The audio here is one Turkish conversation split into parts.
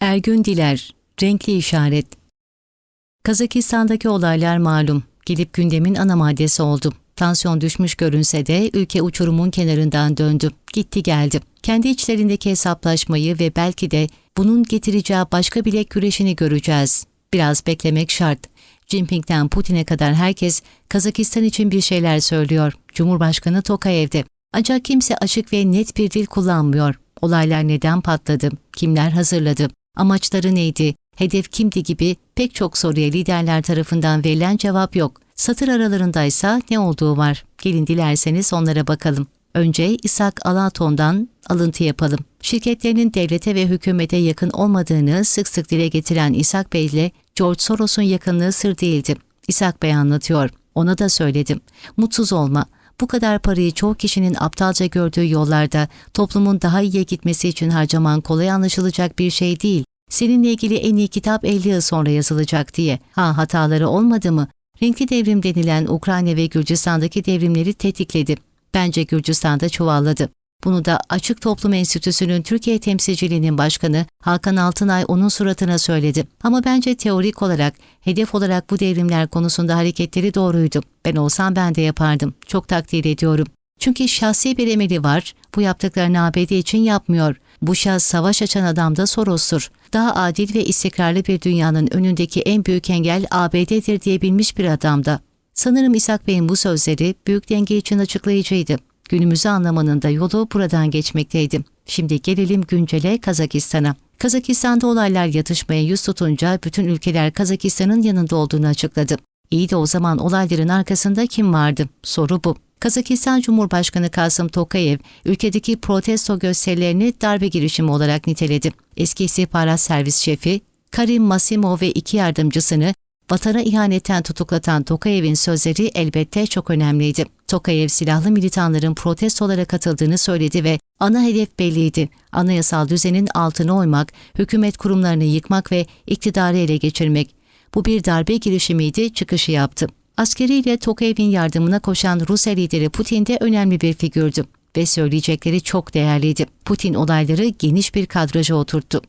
Ergün Diler, renkli işaret. Kazakistan'daki olaylar malum. Gidip gündemin ana maddesi oldu. Tansiyon düşmüş görünse de ülke uçurumun kenarından döndü. Gitti geldi. Kendi içlerindeki hesaplaşmayı ve belki de bunun getireceği başka bilek güreşini göreceğiz. Biraz beklemek şart. Jinping'den Putin'e kadar herkes Kazakistan için bir şeyler söylüyor. Cumhurbaşkanı Tokayev'de. Ancak kimse açık ve net bir dil kullanmıyor. Olaylar neden patladı? Kimler hazırladı? Amaçları neydi? Hedef kimdi gibi pek çok soruya liderler tarafından verilen cevap yok. Satır aralarındaysa ne olduğu var. Gelin dilerseniz onlara bakalım. Önce İshak Alaton'dan alıntı yapalım. Şirketlerinin devlete ve hükümete yakın olmadığını sık sık dile getiren İshak Bey ile George Soros'un yakınlığı sır değildi. İshak Bey anlatıyor. Ona da söyledim. Mutsuz olma. Bu kadar parayı çoğu kişinin aptalca gördüğü yollarda toplumun daha iyiye gitmesi için harcaman kolay anlaşılacak bir şey değil. Seninle ilgili en iyi kitap 50 yıl sonra yazılacak diye. Ha hataları olmadı mı? Renkli devrim denilen Ukrayna ve Gürcistan'daki devrimleri tetikledi. Bence Gürcistan'da çuvalladı. Bunu da Açık Toplum Enstitüsü'nün Türkiye temsilciliğinin başkanı Hakan Altınay onun suratına söyledi. Ama bence teorik olarak, hedef olarak bu devrimler konusunda hareketleri doğruydu. Ben olsam ben de yapardım. Çok takdir ediyorum. Çünkü şahsi bir emeli var. Bu yaptıklarını ABD için yapmıyor. Bu şahs savaş açan adam da Soros'tur. Daha adil ve istikrarlı bir dünyanın önündeki en büyük engel ABD'dir diyebilmiş bir adam da. Sanırım İshak Bey'in bu sözleri büyük denge için açıklayıcıydı. Günümüzü anlamanın da yolu buradan geçmekteydi. Şimdi gelelim güncele Kazakistan'a. Kazakistan'da olaylar yatışmaya yüz tutunca bütün ülkeler Kazakistan'ın yanında olduğunu açıkladı. İyi de o zaman olayların arkasında kim vardı? Soru bu. Kazakistan Cumhurbaşkanı Kasım Tokayev, ülkedeki protesto gösterilerini darbe girişimi olarak niteledi. Eski istihbarat servis şefi Karim Masimov ve iki yardımcısını vatana ihanetten tutuklatan Tokayev'in sözleri elbette çok önemliydi. Tokayev silahlı militanların protestolara katıldığını söyledi ve ana hedef belliydi. Anayasal düzenin altına oymak, hükümet kurumlarını yıkmak ve iktidarı ele geçirmek. Bu bir darbe girişimiydi, çıkışı yaptı. Askeriyle Tokayev'in yardımına koşan Rusya lideri Putin de önemli bir figürdü ve söyleyecekleri çok değerliydi. Putin olayları geniş bir kadraja oturttu.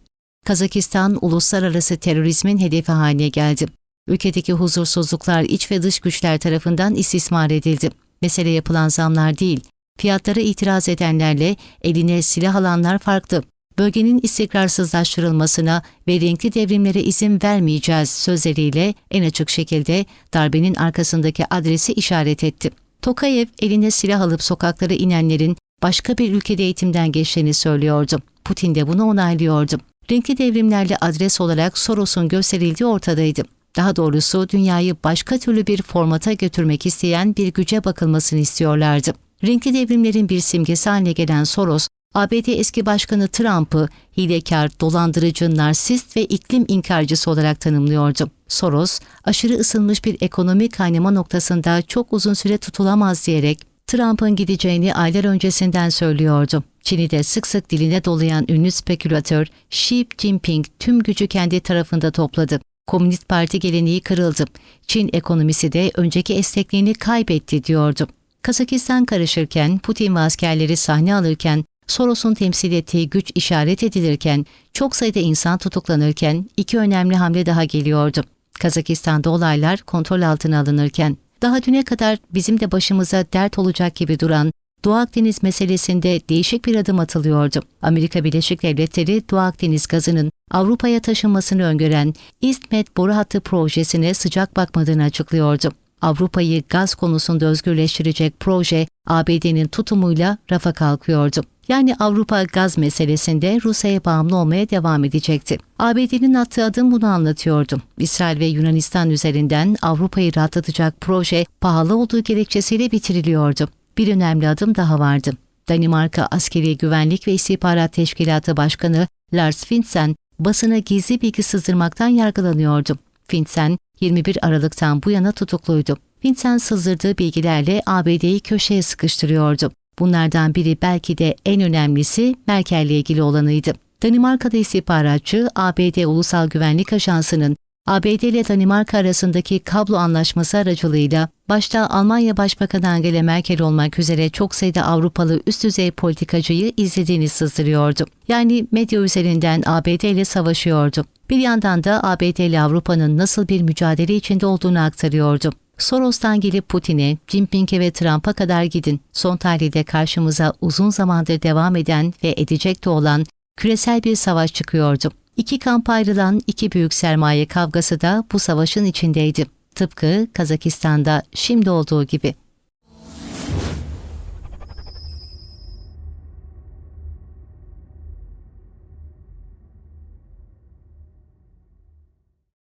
Kazakistan uluslararası terörizmin hedefi haline geldi. Ülkedeki huzursuzluklar iç ve dış güçler tarafından istismar edildi. Mesele yapılan zamlar değil, fiyatlara itiraz edenlerle eline silah alanlar farklı. Bölgenin istikrarsızlaştırılmasına ve renkli devrimlere izin vermeyeceğiz sözleriyle en açık şekilde darbenin arkasındaki adresi işaret etti. Tokayev eline silah alıp sokaklara inenlerin başka bir ülkede eğitimden geçtiğini söylüyordu. Putin de bunu onaylıyordu. Renkli devrimlerle adres olarak Soros'un gösterildiği ortadaydı. Daha doğrusu dünyayı başka türlü bir formata götürmek isteyen bir güce bakılmasını istiyorlardı. Renkli devrimlerin bir simgesi haline gelen Soros, ABD eski başkanı Trump'ı hilekar, dolandırıcı, narsist ve iklim inkarcısı olarak tanımlıyordu. Soros, aşırı ısınmış bir ekonomi kaynama noktasında çok uzun süre tutulamaz diyerek Trump'ın gideceğini aylar öncesinden söylüyordu. Çin'i de sık sık diline dolayan ünlü spekülatör Xi Jinping tüm gücü kendi tarafında topladı. Komünist Parti geleneği kırıldı. Çin ekonomisi de önceki esnekliğini kaybetti diyordu. Kazakistan karışırken, Putin ve askerleri sahne alırken, Soros'un temsil ettiği güç işaret edilirken, çok sayıda insan tutuklanırken iki önemli hamle daha geliyordu. Kazakistan'da olaylar kontrol altına alınırken, daha düne kadar bizim de başımıza dert olacak gibi duran Doğu Akdeniz meselesinde değişik bir adım atılıyordu. Amerika Birleşik Devletleri Doğu Akdeniz gazının Avrupa'ya taşınmasını öngören İstmed boru hattı projesine sıcak bakmadığını açıklıyordu. Avrupa'yı gaz konusunda özgürleştirecek proje ABD'nin tutumuyla rafa kalkıyordu. Yani Avrupa gaz meselesinde Rusya'ya bağımlı olmaya devam edecekti. ABD'nin attığı adım bunu anlatıyordu. İsrail ve Yunanistan üzerinden Avrupa'yı rahatlatacak proje pahalı olduğu gerekçesiyle bitiriliyordu. Bir önemli adım daha vardı. Danimarka Askeri Güvenlik ve İstihbarat Teşkilatı Başkanı Lars Finsen basına gizli bilgi sızdırmaktan yargılanıyordu. Finsen 21 Aralık'tan bu yana tutukluydu. Finsen sızdırdığı bilgilerle ABD'yi köşeye sıkıştırıyordu. Bunlardan biri belki de en önemlisi Merkel'le ilgili olanıydı. Danimarka'da istihbaratçı ABD Ulusal Güvenlik Ajansı'nın ABD ile Danimarka arasındaki kablo anlaşması aracılığıyla başta Almanya Başbakanı Angela Merkel olmak üzere çok sayıda Avrupalı üst düzey politikacıyı izlediğini sızdırıyordu. Yani medya üzerinden ABD ile savaşıyordu. Bir yandan da ABD ile Avrupa'nın nasıl bir mücadele içinde olduğunu aktarıyordu. Soros'tan gelip Putin'e, Jinping'e ve Trump'a kadar gidin. Son tarihte karşımıza uzun zamandır devam eden ve edecek de olan küresel bir savaş çıkıyordu. İki kampa ayrılan iki büyük sermaye kavgası da bu savaşın içindeydi. Tıpkı Kazakistan'da şimdi olduğu gibi.